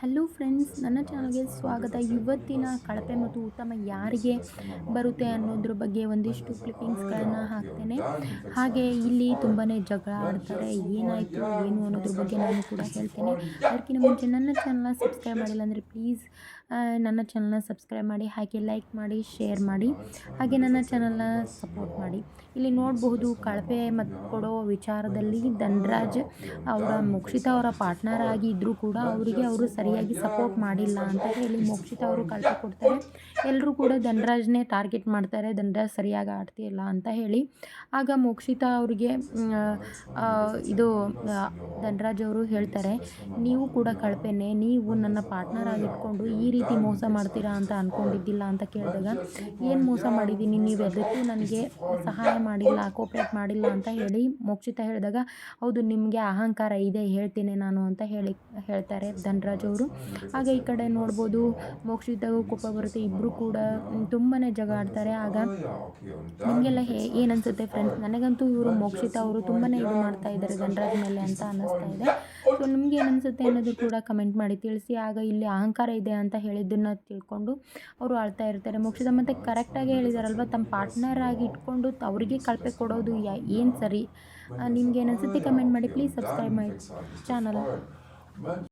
Hello friends ನನ್ನ ಚಾನಲ್ಗೆ ಸ್ವಾಗತ. ಇವತ್ತಿನ ಕಳಪೆ ಮತ್ತು ಉತ್ತಮ ಯಾರಿಗೆ ಬರುತ್ತೆ ಅನ್ನೋದ್ರ ಬಗ್ಗೆ ಒಂದಿಷ್ಟು ಕ್ಲಿಪ್ಪಿಂಗ್ಸ್ಗಳನ್ನು ಹಾಕ್ತೇನೆ. ಹಾಗೆ ಇಲ್ಲಿ ತುಂಬಾ ಜಗಳ ಆಡ್ತಾರೆ, ಏನಾಯಿತು, ಏನು ಅನ್ನೋದ್ರ ಬಗ್ಗೆ ನಾನು ಕೂಡ ಹೇಳ್ತೇನೆ. ಅದಕ್ಕಿಂತ ಮುಂಚೆ ನನ್ನ ಚಾನಲ್ನ ಸಬ್ಸ್ಕ್ರೈಬ್ ಮಾಡಿಲ್ಲ ಅಂದರೆ ಪ್ಲೀಸ್ ನನ್ನ ಚಾನಲ್ನ ಸಬ್ಸ್ಕ್ರೈಬ್ ಮಾಡಿ, ಹಾಗೆ ಲೈಕ್ ಮಾಡಿ ಶೇರ್ ಮಾಡಿ, ಹಾಗೆ ನನ್ನ ಚಾನಲ್ನ ಸಪೋರ್ಟ್ ಮಾಡಿ. ಇಲ್ಲಿ ನೋಡಬಹುದು ಕಳಪೆ ಮತ್ತು ಕೊಡೋ ವಿಚಾರದಲ್ಲಿ ಧನ್ರಾಜ್ ಅವರ, ಮುಕ್ಷಿತ ಅವರ ಪಾರ್ಟ್ನರ್ ಆಗಿ ಇದ್ದರೂ ಕೂಡ ಅವರಿಗೆ ಅವರು ಸರಿಯಾಗಿ ಸಪೋರ್ಟ್ ಮಾಡಿಲ್ಲ ಅಂತ ಹೇಳಿ ಮೋಕ್ಷಿತ ಅವರು ಕಳಪೆ ಕೊಡ್ತಾರೆ. ಎಲ್ಲರೂ ಕೂಡ ಧನರಾಜ್ನೇ ಟಾರ್ಗೆಟ್ ಮಾಡ್ತಾರೆ. ಧನರಾಜ್ ಸರಿಯಾಗಿ ಆಡ್ತಿಲ್ಲ ಅಂತ ಹೇಳಿ. ಆಗ ಮೋಕ್ಷಿತ ಅವರಿಗೆ ಇದು ಧನರಾಜ್ ಅವರು ಹೇಳ್ತಾರೆ ನೀವು ಕೂಡ ಕಳಪೆನೇ. ನೀವು ನನ್ನ ಪಾರ್ಟ್ನರ್ ಆಗಿಟ್ಕೊಂಡು ಈ ರೀತಿ ಮೋಸ ಮಾಡ್ತೀರಾ ಅಂತ ಅಂದ್ಕೊಂಡಿದ್ದಿಲ್ಲ ಅಂತ ಕೇಳಿದಾಗ ಏನು ಮೋಸ ಮಾಡಿದ್ದೀನಿ ನೀವು ಎದಕ್ಕೂ ನನಗೆ ಸಹಾಯ ಮಾಡಿಲ್ಲ ಕೋಪ್ರೇಟ್ ಮಾಡಿಲ್ಲ ಅಂತ ಹೇಳಿ ಮೋಕ್ಷಿತ ಹೇಳಿದಾಗ ಹೌದು ನಿಮಗೆ ಅಹಂಕಾರ ಇದೆ ಹೇಳ್ತೀನಿ ನಾನು ಅಂತ ಹೇಳಿ ಹೇಳ್ತಾರೆ ಧನರಾಜ್ ಅವರು. ಆಗ ಈ ಕಡೆ ನೋಡ್ಬೋದು ಮೋಕ್ಷಿತಗೂ ಕೋಪ ಬರುತ್ತೆ ಇಬ್ಬರು ಕೂಡ ತುಂಬಾ ಜಗ ಆಡ್ತಾರೆ. ಆಗ ನಿಮಗೆಲ್ಲ ಹೇ ಏನು ಅನಿಸುತ್ತೆ ಫ್ರೆಂಡ್ಸ್ ನನಗಂತೂ ಇವರು ಮೋಕ್ಷಿತ, ಅವರು ತುಂಬಾ ಇದು ಮಾಡ್ತಾ ಇದ್ದಾರೆ ಧನ್ರಾಜ್ ಮೇಲೆ ಅಂತ ಅನ್ನಿಸ್ತಾ ಇದೆ. ಸೊ ನಿಮ್ಗೆ ಏನು ಅನಿಸುತ್ತೆ ಅನ್ನೋದು ಕೂಡ ಕಮೆಂಟ್ ಮಾಡಿ ತಿಳಿಸಿ. ಆಗ ಇಲ್ಲಿ ಅಹಂಕಾರ ಇದೆ ಅಂತ ಹೇಳಿದ್ದನ್ನು ತಿಳ್ಕೊಂಡು ಅವರು ಆಳ್ತಾ ಇರ್ತಾರೆ. ಮೋಕ್ಷಿತ ಮತ್ತು ಕರೆಕ್ಟಾಗಿ ಹೇಳಿದಾರಲ್ವ? ತಮ್ಮ ಪಾರ್ಟ್ನರ್ ಆಗಿ ಇಟ್ಕೊಂಡು ಅವರಿಗೆ ಕಳಪೆ ಕೊಡೋದು ಯಾ, ಏನು ಸರಿ? ನಿಮ್ಗೆ ಏನು ಅನಿಸುತ್ತೆ ಕಮೆಂಟ್ ಮಾಡಿ ಪ್ಲೀಸ್ ಸಬ್ಸ್ಕ್ರೈಬ್ ಮಾಡಿ ಚಾನಲ್